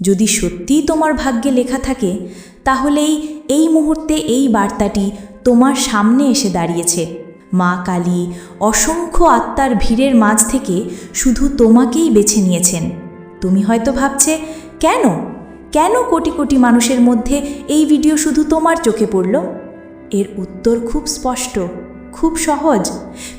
যদি সত্যিই তোমার ভাগ্যে লেখা থাকে, তাহলেই এই মুহূর্তে এই বার্তাটি তোমার সামনে এসে দাঁড়িয়েছে। মা কালী, অসংখ্য আত্মার ভিড়ের মাঝ থেকে শুধু তোমাকেই বেছে নিয়েছেন। তুমি হয়তো ভাবছে, কেন? কেন কোটি কোটি মানুষের মধ্যে এই ভিডিও শুধু তোমার চোখে পড়ল? এর উত্তর খুব স্পষ্ট, খুব সহজ।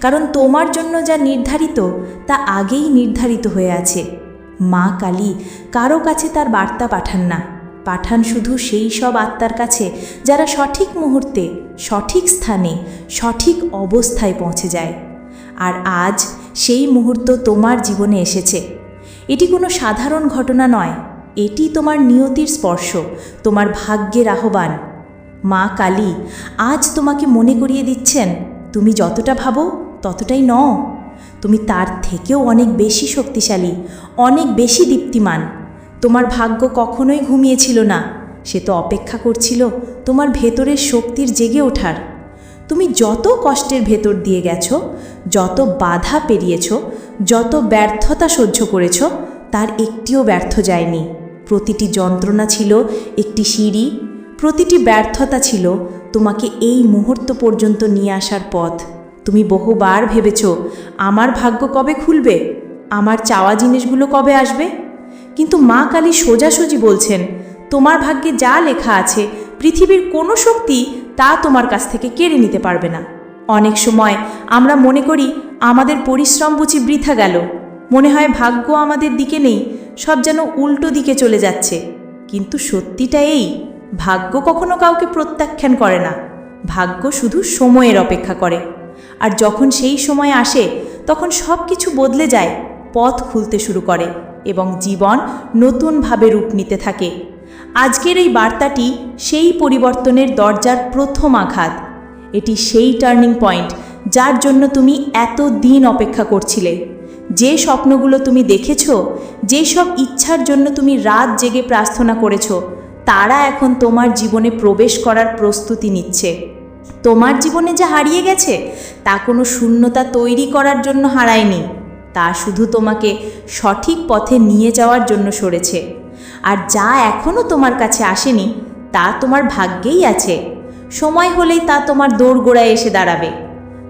কারণ তোমার জন্য যা নির্ধারিত, তা আগেই নির্ধারিত হয়ে আছে। মা কালী, কারও কাছে তার বার্তা পাঠান না। পাঠান শুধু সেই সব আত্মার কাছে যারা সঠিক মুহূর্তে, সঠিক স্থানে, সঠিক অবস্থায় পৌঁছে যায়। আর আজ সেই মুহূর্ত তোমার জীবনে এসেছে। এটি কোনো সাধারণ ঘটনা নয়, এটি তোমার নিয়তির স্পর্শ, তোমার ভাগ্যের আহ্বান। মা কালী, আজ তোমাকে মনে করিয়ে দিচ্ছেন, তুমি যতটা ভাবো ততটাই নও। তুমি তার থেকেও অনেক বেশি শক্তিশালী, অনেক বেশি দীপ্তিমান। তোমার ভাগ্য কখনোই ঘুমিয়েছিল না। সে তো অপেক্ষা করছিল তোমার ভেতরের শক্তির জেগে ওঠার। তুমি যত কষ্টের ভেতর দিয়ে গেছো, যত বাধা পেরিয়েছ, যত ব্যর্থতা সহ্য করেছ, তার একটিও ব্যর্থ যায়নি। প্রতিটি যন্ত্রণা ছিল একটি সিঁড়ি, প্রতিটি ব্যর্থতা ছিল তোমাকে এই মুহূর্ত পর্যন্ত নিয়ে আসার পথ। তুমি বহুবার ভেবেছ, আমার ভাগ্য কবে খুলবে? আমার চাওয়া জিনিসগুলো কবে আসবে? কিন্তু মা কালী সোজাসুজি বলছেন, তোমার ভাগ্যে যা লেখা আছে, পৃথিবীর কোনো শক্তি তা তোমার কাছ থেকে কেড়ে নিতে পারবে না। অনেক সময় আমরা মনে করি, আমাদের পরিশ্রম বুঝি বৃথা গেল। মনে হয় ভাগ্য আমাদের দিকে নেই, সব যেন উল্টো দিকে চলে যাচ্ছে। কিন্তু সত্যিটা এই, ভাগ্য কখনো কাউকে প্রত্যাখ্যান করে না। ভাগ্য শুধু সময়ের অপেক্ষা করে। আর যখন সেই সময় আসে, তখন সব কিছু বদলে যায়, পথ খুলতে শুরু করে এবং জীবন নতুনভাবে রূপ নিতে থাকে। আজকের এই বার্তাটি সেই পরিবর্তনের দরজার প্রথম আঘাত। এটি সেই টার্নিং পয়েন্ট যার জন্য তুমি এত দিন অপেক্ষা করছিলে। যে স্বপ্নগুলো তুমি দেখেছ, যে সব ইচ্ছার জন্য তুমি রাত জেগে প্রার্থনা করেছ, তারা এখন তোমার জীবনে প্রবেশ করার প্রস্তুতি নিচ্ছে। তোমার জীবনে যা হারিয়ে গেছে, তা কোনো শূন্যতা তৈরি করার জন্য হারায়নি। তা শুধু তোমাকে সঠিক পথে নিয়ে যাওয়ার জন্য সরেছে। আর যা এখনও তোমার কাছে আসেনি, তা তোমার ভাগ্যেই আছে। সময় হলেই তা তোমার দৌড়গোড়ায় এসে দাঁড়াবে।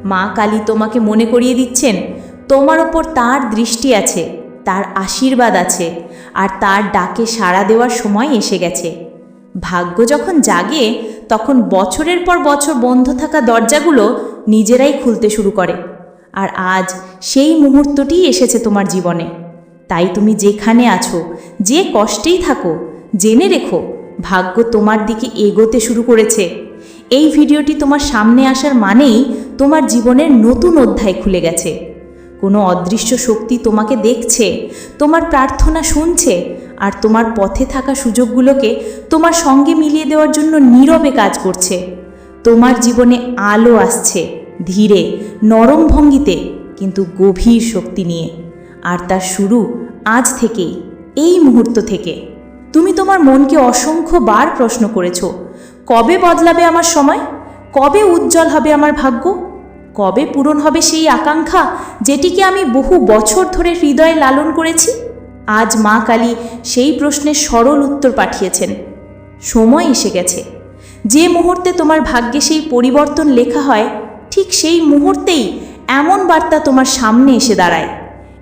মা কালী তোমাকে মনে করিয়ে দিচ্ছেন, তোমার ওপর তার দৃষ্টি আছে, তার আশীর্বাদ আছে, আর তার ডাকে সাড়া দেওয়ার সময় এসে গেছে। ভাগ্য যখন জাগে তখন বছরের পর বছর বন্ধ থাকা দরজাগুলো নিজেরাই খুলতে শুরু করে। আর আজ সেই মুহূর্তটি এসেছে তোমার জীবনে। তাই তুমি যেখানে আছো, যে কষ্টেই থাকো, জেনে রেখো, ভাগ্য তোমার দিকে এগোতে শুরু করেছে। এই ভিডিওটি তোমার সামনে আসার মানেই তোমার জীবনের নতুন অধ্যায় খুলে গেছে। কোনো অদৃশ্য শক্তি তোমাকে দেখছে, তোমার প্রার্থনা শুনছে আর তোমার পথে থাকা সুযোগগুলোকে তোমার সঙ্গে মিলিয়ে দেওয়ার জন্য নীরবে কাজ করছে। তোমার জীবনে আলো আসছে ধীরে, নরম ভঙ্গিতে, কিন্তু গভীর শক্তি নিয়ে। আর তার শুরু আজ থেকেই, এই মুহূর্ত থেকে। তুমি তোমার মনকে অসংখ্যবার প্রশ্ন করেছ, কবে বদলাবে আমার সময়? কবে উজ্জ্বল হবে আমার ভাগ্য? কবে পূরণ হবে সেই আকাঙ্ক্ষা যেটিকে আমি বহু বছর ধরে হৃদয়ে লালন করেছি? আজ মা কালী সেই প্রশ্নের সরল উত্তর পাঠিয়েছেন। সময় এসে গেছে। যে মুহূর্তে তোমার ভাগ্যে সেই পরিবর্তন লেখা হয়, ঠিক সেই মুহূর্তেই এমন বার্তা তোমার সামনে এসে দাঁড়ায়।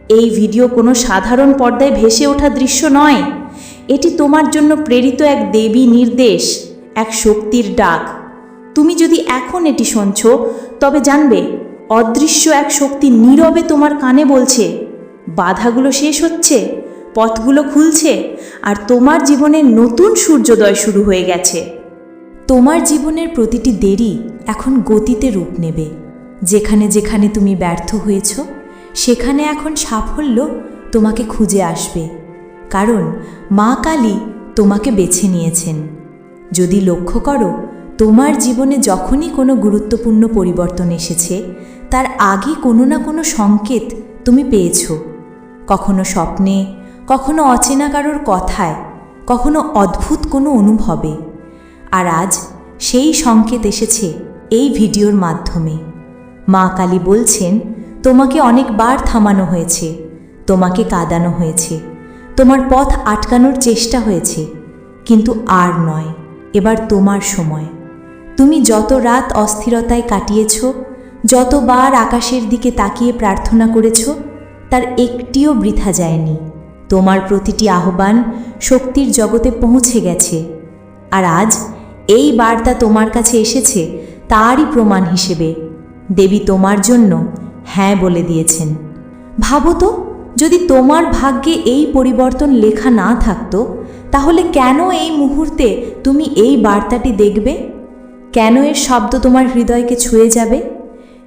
এই ভিডিও কোনো সাধারণ পর্দায় ভেসে ওঠা দৃশ্য নয়। এটি তোমার জন্য প্রেরিত এক দেবী নির্দেশ, এক শক্তির ডাক। তুমি যদি এখন এটি শুনছ, তবে জানবে, অদৃশ্য এক শক্তি নীরবে তোমার কানে বলছে, বাধাগুলো শেষ হচ্ছে। পথগুলো খুলছে আর তোমার জীবনে নতুন সূর্যোদয় শুরু হয়ে গেছে। তোমার জীবনের প্রতিটি দেরি এখন গতিতে রূপ নেবে। যেখানে যেখানে তুমি ব্যর্থ হয়েছ, সেখানে এখন সাফল্য তোমাকে খুঁজে আসবে। কারণ মা কালী তোমাকে বেছে নিয়েছেন। যদি লক্ষ্য করো, তোমার জীবনে যখনই কোনো গুরুত্বপূর্ণ পরিবর্তন এসেছে, তার আগে কোনো না কোনো সংকেত তুমি পেয়েছ। কখনো স্বপ্নে কখনো অচেনা কারোর কথায়, কখনো অদ্ভুত কোনো অনুভবে। আর আজ সেই সংকেত এসেছে এই ভিডিওর মাধ্যমে। মা কালী বলছেন, তোমাকে অনেকবার থামানো হয়েছে, তোমাকে কাঁদানো হয়েছে, তোমার পথ আটকানোর চেষ্টা হয়েছে, কিন্তু আর নয়, এবার তোমার সময়। তুমি যত রাত অস্থিরতায় কাটিয়েছ, যতবার আকাশের দিকে তাকিয়ে প্রার্থনা করেছ, তার একটিও বৃথা যায়নি। তোমার প্রতিটি আহ্বান শক্তির জগতে পৌঁছে গেছে। আর আজ এই বার্তা তোমার কাছে এসেছে তারই প্রমাণ হিসেবে। দেবী তোমার জন্য হ্যাঁ বলে দিয়েছেন। ভাবো তো, যদি তোমার ভাগ্যে এই পরিবর্তন লেখা না থাকতো, তাহলে কেন এই মুহূর্তে তুমি এই বার্তাটি দেখবে? কেন এর শব্দ তোমার হৃদয়কে ছুঁয়ে যাবে?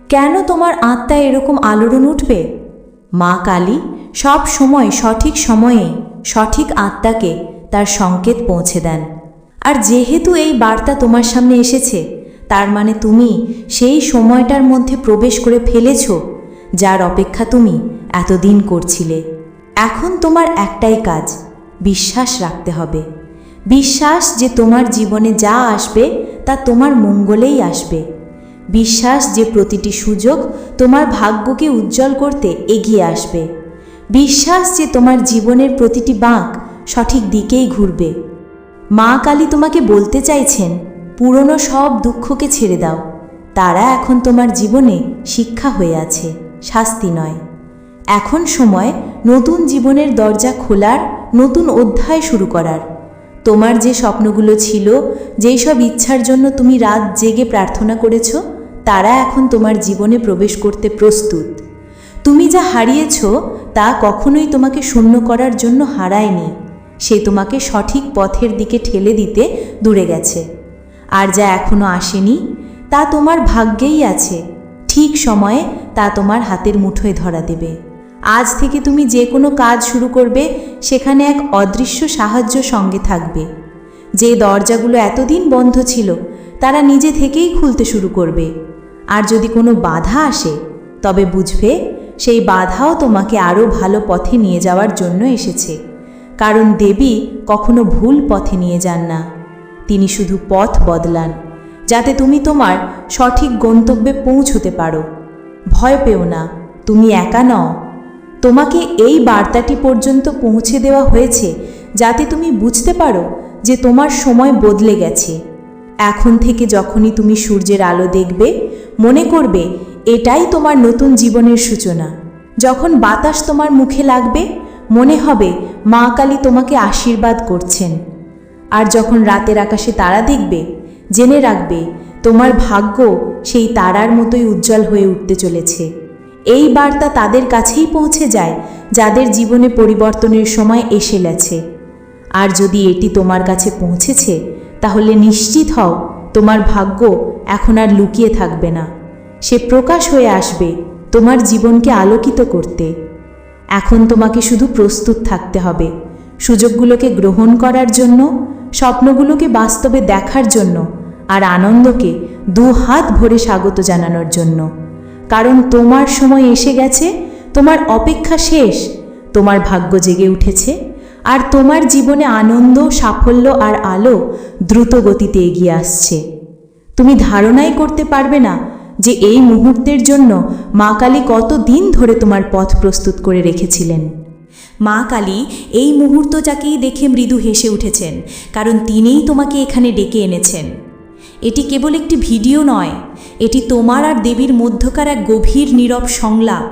কেন তোমার আত্মায় এরকম আলোড়ন উঠবে? মা কালী সব সময় সঠিক সময়ে সঠিক আত্মাকে তার সংকেত পৌঁছে দেন। আর যেহেতু এই বার্তা তোমার সামনে এসেছে, তার মানে তুমি সেই সময়টার মধ্যে প্রবেশ করে ফেলেছ, যার অপেক্ষা তুমি এতদিন করছিলে। এখন তোমার একটাই কাজ, বিশ্বাস রাখতে হবে। বিশ্বাস যে তোমার জীবনে যা আসবে, তা তোমার মঙ্গলেই আসবে। বিশ্বাস যে প্রতিটি সুযোগ তোমার ভাগ্যকে উজ্জ্বল করতে এগিয়ে আসবে। বিশ্বাস যে তোমার জীবনের প্রতিটি বাঁক সঠিক দিকেই ঘুরবে। মা কালী তোমাকে বলতে চাইছেন, পুরনো সব দুঃখকে ছেড়ে দাও। তারা এখন তোমার জীবনে শিক্ষা হয়ে আছে, শাস্তি নয়। এখন সময় নতুন জীবনের দরজা খোলার, নতুন অধ্যায় শুরু করার। তোমার যে স্বপ্নগুলো ছিল, যেই সব ইচ্ছার জন্য তুমি রাত জেগে প্রার্থনা করেছ তারা এখন তোমার জীবনে প্রবেশ করতে প্রস্তুত। তুমি যা হারিয়েছ, তা কখনোই তোমাকে শূন্য করার জন্য হারায়নি। সে তোমাকে সঠিক পথের দিকে ঠেলে দিতে দূরে গেছে। আর যা এখনও আসেনি, তা তোমার ভাগ্যেই আছে। ঠিক সময়ে তা তোমার হাতের মুঠোয় ধরা দেবে। আজ থেকে তুমি যে কোনো কাজ শুরু করবে, সেখানে এক অদৃশ্য সাহায্য সঙ্গে থাকবে। যে দরজাগুলো এতদিন বন্ধ ছিল, তারা নিজে থেকেই খুলতে শুরু করবে। আর যদি কোনো বাধা আসে, তবে বুঝবে সেই বাধাও তোমাকে আরও ভালো পথে নিয়ে যাওয়ার জন্য এসেছে। কারণ দেবী কখনো ভুল পথে নিয়ে যান না। তিনি শুধু পথ বদলান, যাতে তুমি তোমার সঠিক গন্তব্যে পৌঁছতে পারো। ভয় পেও না, তুমি একা নও। তোমাকে এই বার্তাটি পর্যন্ত পৌঁছে দেওয়া হয়েছে, যাতে তুমি বুঝতে পারো যে তোমার সময় বদলে গেছে। এখন থেকে যখনই তুমি সূর্যের আলো দেখবে, মনে করবে, এটাই তোমার নতুন জীবনের সূচনা। যখন বাতাস তোমার মুখে লাগবে, মনে হবে, মা কালী তোমাকে আশীর্বাদ করছেন। আর যখন রাতের আকাশে তারা দেখবে, জেনে রাখবে, তোমার ভাগ্য সেই তারার মতোই উজ্জ্বল হয়ে উঠতে চলেছে। এই বার্তা তাদের কাছেই পৌঁছে যায়, যাদের জীবনে পরিবর্তনের সময় এসে গেছে। আর যদি এটি তোমার কাছে পৌঁছেছে তাহলে নিশ্চিত হও, তোমার ভাগ্য এখন আর লুকিয়ে থাকবে না। সে প্রকাশ হয়ে আসবে, তোমার জীবনকে আলোকিত করতে। এখন তোমাকে শুধু প্রস্তুত থাকতে হবে। সুযোগগুলোকে গ্রহণ করার জন্য, স্বপ্নগুলোকে বাস্তবে দেখার জন্য, আর আনন্দকে দু হাত ভরে স্বাগত জানানোর জন্য। কারণ তোমার সময় এসে গেছে, তোমার অপেক্ষা শেষ, তোমার ভাগ্য জেগে উঠেছে আর তোমার জীবনে আনন্দ, সাফল্য আর আলো দ্রুত গতিতে এগিয়ে আসছে। তুমি ধারণাই করতে পারবে না যে এই মুহূর্তের জন্য মা কালী কত দিন ধরে তোমার পথ প্রস্তুত করে রেখেছিলেন। মা কালী এই মুহূর্তটাকেই দেখে মৃদু হেসে উঠেছেন, কারণ তিনিই তোমাকে এখানে ডেকে এনেছেন। এটি কেবল একটি ভিডিও নয়, এটি তোমার আর দেবীর মধ্যকার এক গভীর নীরব সংলাপ।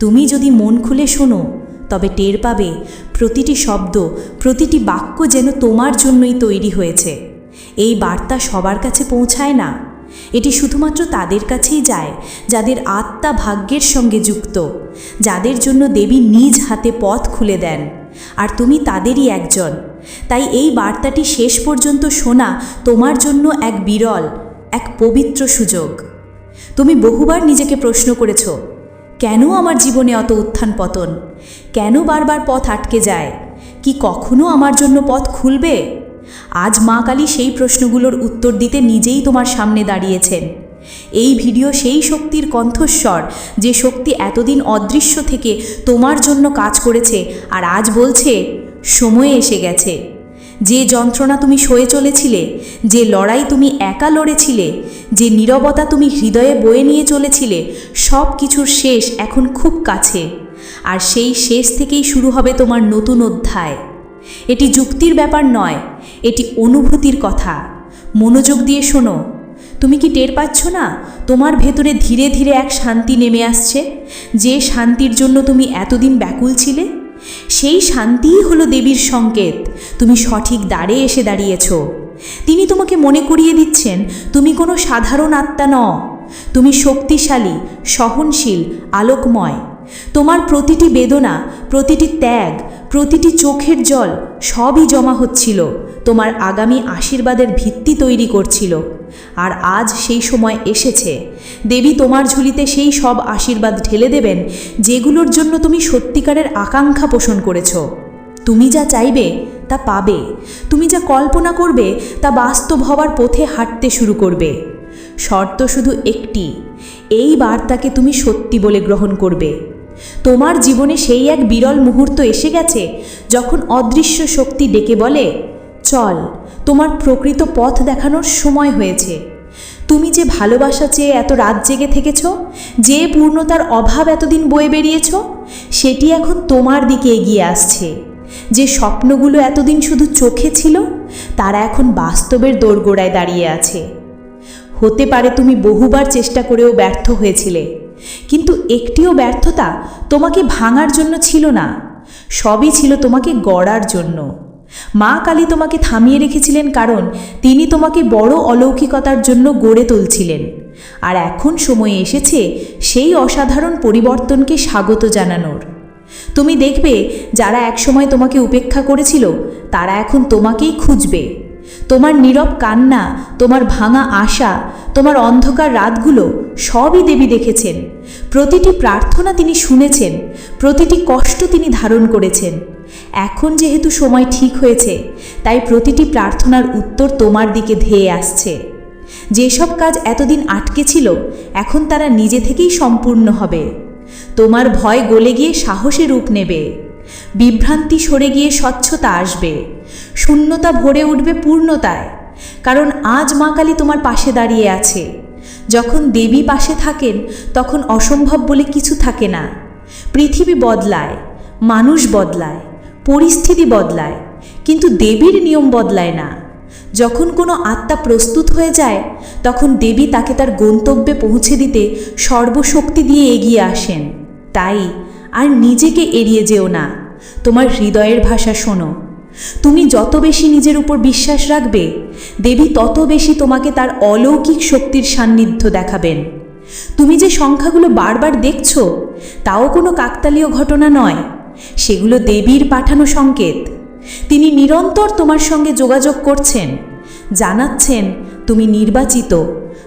তুমি যদি মন খুলে শোনো তবে টের পাবে, প্রতিটি শব্দ, প্রতিটি বাক্য যেন তোমার জন্যই তৈরি হয়েছে। এই বার্তা সবার কাছে পৌঁছায় না। এটি শুধুমাত্র তাদের কাছেই যায়, যাদের আত্মা ভাগ্যের সঙ্গে যুক্ত, যাদের জন্য দেবী নিজ হাতে পথ খুলে দেন, আর তুমি তাদেরই একজন। তাই এই বার্তাটি শেষ পর্যন্ত শোনা তোমার জন্য এক বিরল, এক পবিত্র সুযোগ। তুমি বহুবার নিজেকে প্রশ্ন করেছ কেন আমার জীবনে অত উত্থান পতন? কেন বারবার পথ আটকে যায়? কি কখনো আমার জন্য পথ খুলবে? আজ মা কালী সেই প্রশ্নগুলোর উত্তর দিতে নিজেই তোমার সামনে দাঁড়িয়েছেন। এই ভিডিও সেই শক্তির কণ্ঠস্বর যে শক্তি এতদিন অদৃশ্য থেকে তোমার জন্য কাজ করেছে আর আজ বলছে, সময় এসে গেছে। যে যন্ত্রণা তুমি সয়ে চলেছিলে, যে লড়াই তুমি একা লড়েছিলে, যে নীরবতা তুমি হৃদয়ে বয়ে নিয়ে চলেছিলে, সব কিছুর শেষ এখন খুব কাছে। আর সেই শেষ থেকেই শুরু হবে তোমার নতুন অধ্যায়। এটি যুক্তির ব্যাপার নয়, এটি অনুভূতির কথা। মনোযোগ দিয়ে শোনো। তুমি কি টের পাচ্ছ না, তোমার ভেতরে ধীরে ধীরে এক শান্তি নেমে আসছে? যে শান্তির জন্য তুমি এতদিন ব্যাকুল ছিলে? সেই শান্তিই হলো দেবীর সংকেত। তুমি সঠিক দাঁড়ে এসে দাঁড়িয়েছ। তিনি তোমাকে মনে করিয়ে দিচ্ছেন, তুমি কোনো সাধারণ আত্মা ন তুমি শক্তিশালী, সহনশীল, আলোকময়। তোমার প্রতিটি বেদনা, প্রতিটি ত্যাগ প্রতিটি চোখের জল সবই জমা হচ্ছিল, তোমার আগামী আশীর্বাদের ভিত্তি তৈরি করছিল। আর আজ সেই সময় এসেছে। দেবী তোমার ঝুলিতে সেই সব আশীর্বাদ ঢেলে দেবেন, যেগুলোর জন্য তুমি সত্যিকারের আকাঙ্ক্ষা পোষণ করেছ। তুমি যা চাইবে, তা পাবে। তুমি যা কল্পনা করবে, তা বাস্তব হওয়ার পথে হাঁটতে শুরু করবে। শর্ত শুধু একটি, এই বার্তাকে তুমি সত্যি বলে গ্রহণ করবে। তোমার জীবনে সেই এক বিরল মুহূর্ত এসে গেছে যখন অদৃশ্য শক্তি ডেকে বলে, চল, তোমার প্রকৃত পথ দেখানোর সময় হয়েছে। তুমি যে ভালোবাসা চেয়ে এত রাত জেগে থেকেছ, যে পূর্ণতার অভাব এতদিন বয়ে বেরিয়েছ, সেটি এখন তোমার দিকে এগিয়ে আসছে। যে স্বপ্নগুলো এতদিন শুধু চোখে ছিল, তারা এখন বাস্তবের দোরগোড়ায় দাঁড়িয়ে আছে। হতে পারে তুমি বহুবার চেষ্টা করেও ব্যর্থ হয়েছিলে কিন্তু একটিও ব্যর্থতা তোমাকে ভাঙার জন্য ছিল না। সবই ছিল তোমাকে গড়ার জন্য। মা কালী তোমাকে থামিয়ে রেখেছিলেন কারণ তিনি তোমাকে বড় অলৌকিকতার জন্য গড়ে তুলছিলেন। আর এখন সময় এসেছে সেই অসাধারণ পরিবর্তনকে স্বাগত জানানোর। তুমি দেখবে যারা একসময় তোমাকে উপেক্ষা করেছিল, তারা এখন তোমাকেই খুঁজবে। তোমার নীরব কান্না, তোমার ভাঙা আশা, তোমার অন্ধকার রাতগুলো সবই দেবী দেখেছেন। প্রতিটি প্রার্থনা তিনি শুনেছেন, প্রতিটি কষ্ট তিনি ধারণ করেছেন। এখন যেহেতু সময় ঠিক হয়েছে, তাই প্রতিটি প্রার্থনার উত্তর তোমার দিকে ধেয়ে আসছে। যেসব কাজ এতদিন আটকে ছিল, এখন তারা নিজে থেকেই সম্পূর্ণ হবে। তোমার ভয় গলে গিয়ে সাহসে রূপ নেবে। বিভ্রান্তি সরে গিয়ে স্বচ্ছতা আসবে। শূন্যতা ভরে উঠবে পূর্ণতায়। কারণ আজ মা কালী তোমার পাশে দাঁড়িয়ে আছে। যখন দেবী পাশে থাকেন, তখন অসম্ভব বলে কিছু থাকে না। পৃথিবী বদলায়, মানুষ বদলায়, পরিস্থিতি বদলায়, কিন্তু দেবীর নিয়ম বদলায় না। যখন কোনো আত্মা প্রস্তুত হয়ে যায়, তখন দেবী তাকে তার গন্তব্যে পৌঁছে দিতে সর্বশক্তি দিয়ে এগিয়ে আসেন। তাই আর নিজেকে এড়িয়ে যেও না। তোমার হৃদয়ের ভাষা শোনো। তুমি যত বেশি নিজের উপর বিশ্বাস রাখবে, দেবী তত বেশি তোমাকে তার অলৌকিক শক্তির সান্নিধ্য দেখাবেন। তুমি যে সংখ্যাগুলো বারবার দেখছ, তাও কোনো কাকতালীয় ঘটনা নয়। সেগুলো দেবীর পাঠানো সংকেত। তিনি নিরন্তর তোমার সঙ্গে যোগাযোগ করছেন। জানাচ্ছেন, তুমি নির্বাচিত।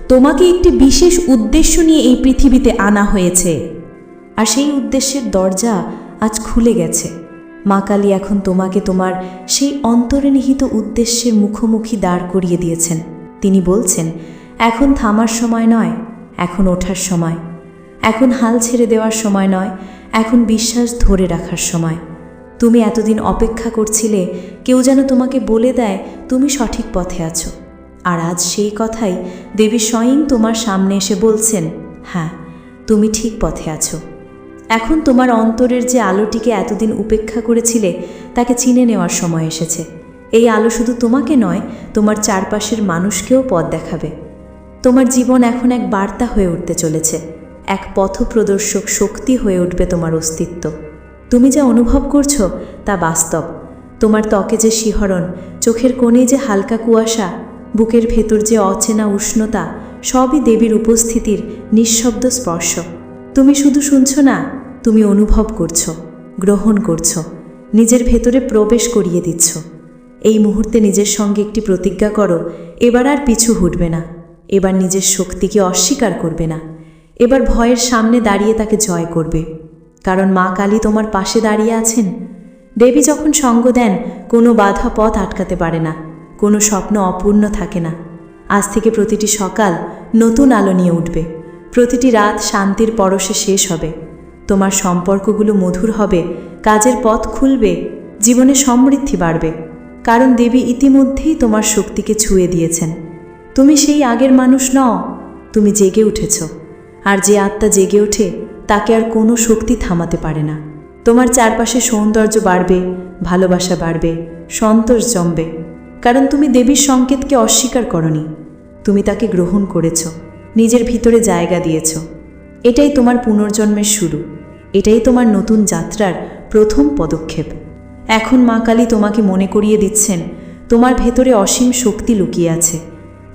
তোমাকে একটি বিশেষ উদ্দেশ্য নিয়ে এই পৃথিবীতে আনা হয়েছে। আর সেই উদ্দেশ্যের দরজা আজ খুলে গেছে। মা কালী এখন তোমাকে তোমার সেই অন্তর্নিহিত উদ্দেশ্যের মুখোমুখি দাঁড় করিয়ে দিয়েছেন। তিনি বলছেন, এখন থামার সময় নয়, এখন ওঠার সময়। এখন হাল ছেড়ে দেওয়ার সময় নয়, এখন বিশ্বাস ধরে রাখার সময়। তুমি এতদিন অপেক্ষা করছিলে, কেউ যেন তোমাকে বলে দেয়, তুমি সঠিক পথে আছো। আর আজ সেই কথাই দেবী স্বয়ং তোমার সামনে এসে বলছেন হ্যাঁ তুমি ঠিক পথে আছো। এখন তোমার অন্তরের যে আলোটিকে এতদিন উপেক্ষা করেছিলে, তাকে চিনে নেওয়ার সময় এসেছে। এই আলো শুধু তোমাকে নয়, তোমার চারপাশের মানুষকেও পথ দেখাবে। তোমার জীবন এখন এক বার্তা হয়ে উঠতে চলেছে, এক পথপ্রদর্শক শক্তি হয়ে উঠবে তোমার অস্তিত্ব। তুমি যা অনুভব করছ, তা বাস্তব। তোমার ত্বকে যে শিহরণ, চোখের কোণে যে হালকা কুয়াশা, বুকের ভেতর যে অচেনা উষ্ণতা, সবই দেবীর উপস্থিতির নিঃশব্দ স্পর্শ। তুমি শুধু শুনছো না তুমি অনুভব করছ, গ্রহণ করছ, নিজের ভেতরে প্রবেশ করিয়ে দিচ্ছ। এই মুহূর্তে নিজের সঙ্গে একটি প্রতিজ্ঞা করো, এবার আর পিছু হুটবে না, এবার নিজের শক্তিকে অস্বীকার করবে না, এবার ভয়ের সামনে দাঁড়িয়ে তাকে জয় করবে। কারণ মা কালী তোমার পাশে দাঁড়িয়ে আছেন। দেবী যখন সঙ্গ দেন, কোনো বাধা পথ আটকাতে পারে না, কোনো স্বপ্ন অপূর্ণ থাকে না। আজ থেকে প্রতিটি সকাল নতুন আলো নিয়ে উঠবে, প্রতিটি রাত শান্তির পরশে শেষ হবে। তোমার সম্পর্কগুলো মধুর হবে, কাজের পথ খুলবে, জীবনে সমৃদ্ধি বাড়বে। কারণ দেবী ইতিমধ্যেই তোমার শক্তিকে ছুঁয়ে দিয়েছেন। তুমি সেই আগের মানুষ নও, তুমি জেগে উঠেছ। আর যে আত্মা জেগে ওঠে, তাকে আর কোনো শক্তি থামাতে পারে না। তোমার চারপাশে সৌন্দর্য বাড়বে, ভালোবাসা বাড়বে, সন্তোষ জমবে। কারণ তুমি দেবীর সংকেতকে অস্বীকার করনি। তুমি তাকে গ্রহণ করেছ, নিজের ভিতরে জায়গা দিয়েছ। এটাই তোমার পুনর্জন্মের শুরু। এটাই তোমার নতুন যাত্রার প্রথম পদক্ষেপ। এখন মা কালী তোমাকে মনে করিয়ে দিচ্ছেন, তোমার ভেতরে অসীম শক্তি লুকিয়ে আছে,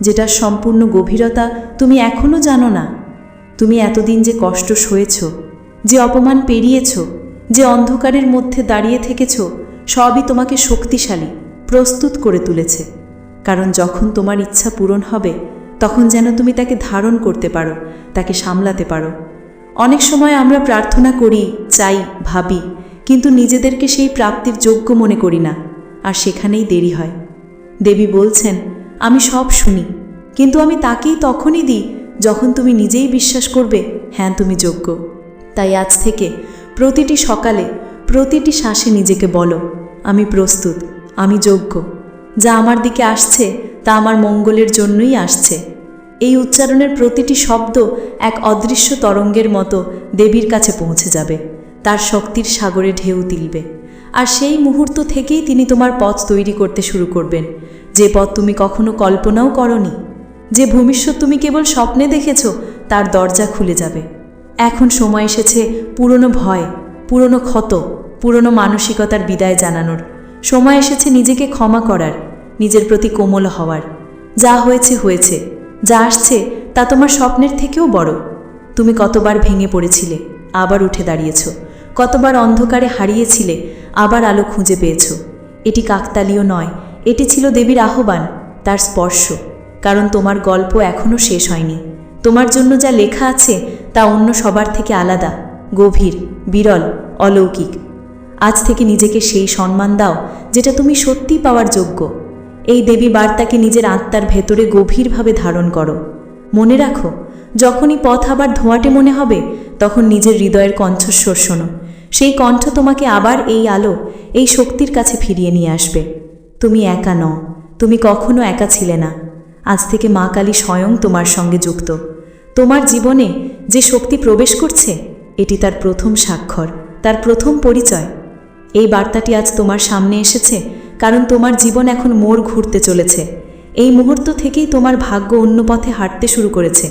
যেটার সম্পূর্ণ গভীরতা তুমি এখনও জানো না। তুমি এতদিন যে কষ্ট সয়েছ, যে অপমান পেরিয়েছ, যে অন্ধকারের মধ্যে দাঁড়িয়ে থেকেছ, সবই তোমাকে শক্তিশালী, প্রস্তুত করে তুলেছে। কারণ যখন তোমার ইচ্ছা পূরণ হবে, তখন যেন তুমি তাকে ধারণ করতে পারো, তাকে সামলাতে পারো। অনেক সময় আমরা প্রার্থনা করি, চাই, ভাবি, কিন্তু নিজেদেরকে সেই প্রাপ্তির যোগ্য মনে করি না, আর সেখানেই দেরি হয়। দেবী বলছেন, আমি সব শুনি, কিন্তু আমি তাকেই তখনই দিই যখন তুমি নিজেই বিশ্বাস করবে হ্যাঁ তুমি যোগ্য। তাই আজ থেকে প্রতিটি সকালে, প্রতিটি শ্বাসে নিজেকে বলো, আমি প্রস্তুত, আমি যোগ্য। যা আমার দিকে আসছে, তা আমার মঙ্গলের জন্যই আসছে। এই উচ্চারণের প্রতিটি শব্দ এক অদৃশ্য তরঙ্গের মতো দেবীর কাছে পৌঁছে যাবে, তার শক্তির সাগরে ঢেউ তুলবে। আর সেই মুহূর্ত থেকেই তিনি তোমার পথ তৈরি করতে শুরু করবেন। যে পথ তুমি কখনো কল্পনাও করনি, যে ভবিষ্যৎ তুমি কেবল স্বপ্নে দেখেছ, তার দরজা খুলে যাবে। এখন সময় এসেছে পুরনো ভয়, পুরনো ক্ষত, পুরনো মানসিকতার বিদায় জানানোর। সময় এসেছে নিজেকে ক্ষমা করার, নিজের প্রতি কোমল হওয়ার। যা হয়েছে হয়েছে। যা আসছে তা তোমার স্বপ্নের থেকেও বড়। তুমি কতবার ভেঙে পড়েছিলে, আবার উঠে দাঁড়িয়েছ। কতবার অন্ধকারে হারিয়েছিলে, আবার আলো খুঁজে পেয়েছ। এটি কাকতালীয় নয়, এটি ছিল দেবীর আহ্বান, তার স্পর্শ। কারণ তোমার গল্প এখনও শেষ হয়নি। তোমার জন্য যা লেখা আছে তা অন্য সবার থেকে আলাদা, গভীর, বিরল, অলৌকিক। আজ থেকে নিজেকে সেই সম্মান দাও, যেটা তুমি সত্যি পাওয়ার যোগ্য। এই দেবী বার্তাকে নিজের আত্মার ভেতরে গভীরভাবে ধারণ করো। মনে রাখো, যখনই পথ আবার ধোঁয়াটে মনে হবে, তখন নিজের হৃদয়ের কণ্ঠস্বর শোনো। সেই কণ্ঠ তোমাকে আবার এই আলো, এই শক্তির কাছে ফিরিয়ে নিয়ে আসবে। তুমি একা নও, তুমি কখনো একা ছিলে না। আজ থেকে মা কালী স্বয়ং তোমার সঙ্গে যুক্ত। তোমার জীবনে যে শক্তি প্রবেশ করছে, এটি তার প্রথম স্বাক্ষর, তার প্রথম পরিচয়। এই বার্তাটি আজ তোমার সামনে এসেছে কারণ তোমার জীবন এখন মোড় ঘুরতে চলেছে। এই মুহূর্ত থেকেই তোমার ভাগ্য অন্য পথে হাঁটতে শুরু করেছে।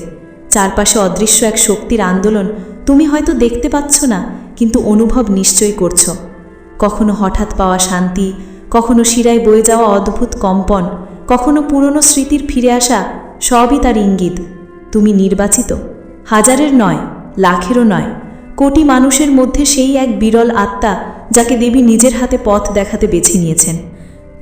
চারপাশে অদৃশ্য এক শক্তির আন্দোলন তুমি হয়তো দেখতে পাচ্ছ না, কিন্তু অনুভব নিশ্চয়ই করছ। কখনো হঠাৎ পাওয়া শান্তি, কখনো শিরায় বয়ে যাওয়া অদ্ভুত কম্পন, কখনো পুরনো স্মৃতির ফিরে আসা, সবই তার ইঙ্গিত। তুমি নির্বাচিত। হাজারের নয়, লাখেরও নয়, কোটি মানুষের মধ্যে সেই এক বিরল আত্মা যাকে দেবী নিজের হাতে পথ দেখাতে বেছে নিয়েছেন।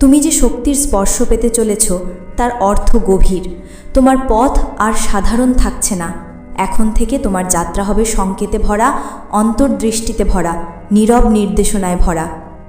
তুমি যে শক্তির স্পর্শ পেতে চলেছ, তার অর্থ গভীর। তোমার পথ আর সাধারণ থাকছে না। এখন থেকে তোমার যাত্রা হবে সংকেতে ভরা, অন্তর্দৃষ্টিতে ভরা, নীরব নির্দেশনায় ভরা।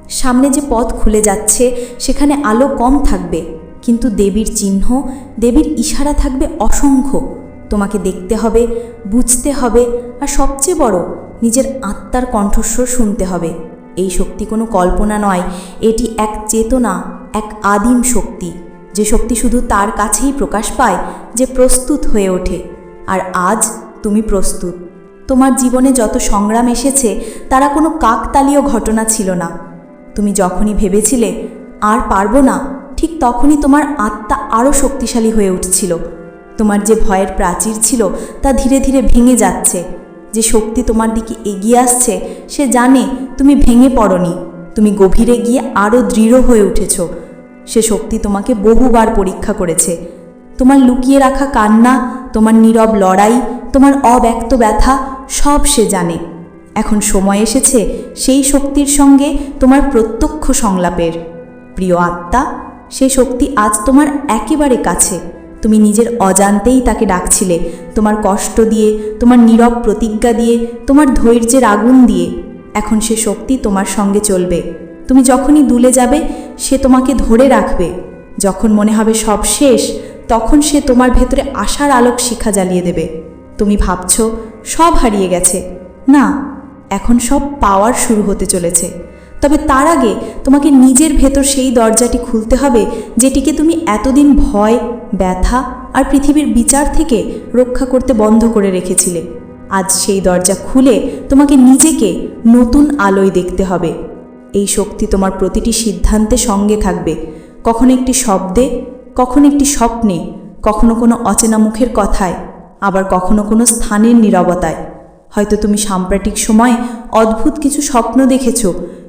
সামনে যে পথ খুলে যাচ্ছে, সেখানে আলো কম থাকবে, কিন্তু দেবীর চিহ্ন, দেবীর ইশারা থাকবে অসংখ্য। তোমাকে দেখতে হবে, বুঝতে হবে, আর সবচেয়ে বড়, নিজের আত্মার কণ্ঠস্বর শুনতে হবে। এই শক্তি কোনো কল্পনা নয়, এটি এক চেতনা, এক আদিম শক্তি। যে শক্তি শুধু তার কাছেই প্রকাশ পায়, যে প্রস্তুত হয়ে ওঠে। আর আজ তুমি প্রস্তুত। তোমার জীবনে যত সংগ্রাম এসেছে, তারা কোনো কাকতালীয় ঘটনা ছিল না। তুমি যখনই ভেবেছিলে, আর পারব না, ঠিক তখনই তোমার আত্মা আরও শক্তিশালী হয়ে উঠছিল। তোমার যে ভয়ের প্রাচীর ছিল, তা ধীরে ধীরে ভেঙে যাচ্ছে। যে শক্তি তোমার দিকে এগিয়ে আসছে, সে জানে তুমি ভেঙে পড়নি। তুমি গভীরে গিয়ে আরও দৃঢ় হয়ে উঠেছ। সে শক্তি তোমাকে বহুবার পরীক্ষা করেছে। তোমার লুকিয়ে রাখা কান্না, তোমার নীরব লড়াই, তোমার অব্যক্ত ব্যথা, সব সে জানে। এখন সময় এসেছে সেই শক্তির সঙ্গে তোমার প্রত্যক্ষ সংলাপের। প্রিয় আত্মা সেই শক্তি আজ তোমার একেবারে কাছে। তুমি নিজের অজান্তেই তাকে ডাকছিলে, তোমার কষ্ট দিয়ে, তোমার নীরব প্রতিজ্ঞা দিয়ে, তোমার ধৈর্যের আগুন দিয়ে। এখন সে শক্তি তোমার সঙ্গে চলবে। তুমি যখনই দুলে যাবে, সে তোমাকে ধরে রাখবে। যখন মনে হবে সব শেষ, তখন সে তোমার ভেতরে আশার আলোক শিখা জ্বালিয়ে দেবে। তুমি ভাবছ, সব হারিয়ে গেছে। না, এখন সব পাওয়ার শুরু হতে চলেছে। তবে তার আগে তোমাকে নিজের ভেতর সেই দরজাটি খুলতে হবে, যেটিকে তুমি এতদিন ভয় ব্যথা আর পৃথিবীর বিচার থেকে রক্ষা করতে বন্ধ করে রেখেছিলে। আজ সেই দরজা খুলে তোমাকে নিজেকে নতুন আলোয় দেখতে হবে। এই শক্তি তোমার প্রতিটি সিদ্ধান্তে সঙ্গে থাকবে। কখনো একটি শব্দে, কখনো একটি স্বপ্নে, কখনো কোনো অচেনা মুখের কথায়, আবার কখনো কোনো স্থানের নীরবতায়। হয়তো তুমি সাম্প্রতিক সময় অদ্ভুত কিছু স্বপ্ন দেখেছ,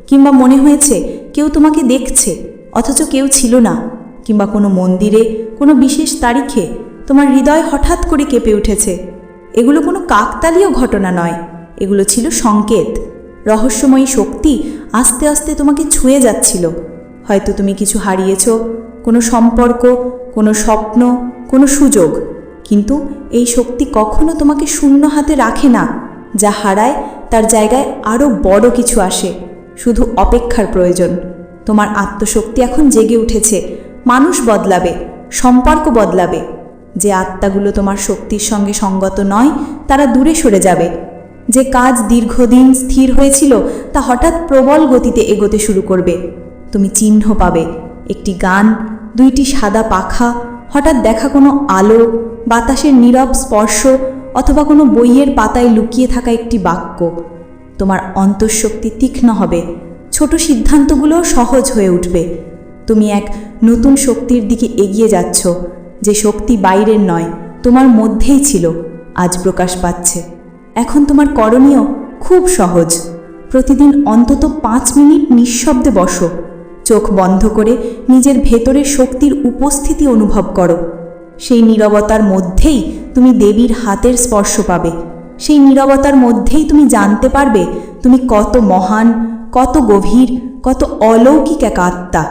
কিংবা মনে হয়েছে কেউ তোমাকে দেখছে, অথচ কেউ ছিল না, কিংবা কোনো মন্দিরে কোনো বিশেষ তারিখে তোমার হৃদয় হঠাৎ করে কেঁপে উঠেছে। এগুলো কোনো কাকতালীয় ঘটনা নয়। এগুলো ছিল সংকেত। রহস্যময়ী শক্তি আস্তে আস্তে তোমাকে ছুঁয়ে যাচ্ছিল। হয়তো তুমি কিছু হারিয়েছ, কোনো সম্পর্ক, কোনো স্বপ্ন, কোনো সুযোগ। কিন্তু এই শক্তি কখনো তোমাকে শূন্য হাতে রাখে না, যা হারায় তার জায়গায় আরও বড় কিছু আসে, শুধু অপেক্ষার প্রয়োজন। তোমার আত্মশক্তি এখন জেগে উঠেছে। মানুষ বদলাবে। সম্পর্ক বদলাবে। যে আত্মাগুলো তোমার শক্তির সঙ্গে সঙ্গত নয়, তারা দূরে সরে যাবে। যে কাজ দীর্ঘদিন স্থির হয়েছিল, তা হঠাৎ প্রবল গতিতে এগোতে শুরু করবে। তুমি চিহ্ন পাবে। একটি গান, দুইটি সাদা পাখা, হঠাৎ দেখা কোনো আলো, বাতাসের নীরব স্পর্শ, অথবা কোনো বইয়ের পাতায় লুকিয়ে থাকা একটি বাক্য। তোমার অন্তঃশক্তি তীক্ষ্ণ হবে। ছোট সিদ্ধান্তগুলোও সহজ হয়ে উঠবে। তুমি এক নতুন শক্তির দিকে এগিয়ে যাচ্ছ, যে শক্তি বাইরের নয়, তোমার মধ্যেই ছিল, আজ প্রকাশ পাচ্ছে। এখন তোমার করণীয় খুব সহজ। প্রতিদিন অন্তত পাঁচ মিনিট নিঃশব্দে বসো। চোখ বন্ধ করে নিজের ভেতরের শক্তির উপস্থিতি অনুভব করো। সেই নীরবতার মধ্যেই তুমি দেবীর হাতের স্পর্শ পাবে। সেই নীরবতার মধ্যেই তুমি জানতে পারবে তুমি কত মহান, কত গভীর, কত অলৌকিক এক আত্মা।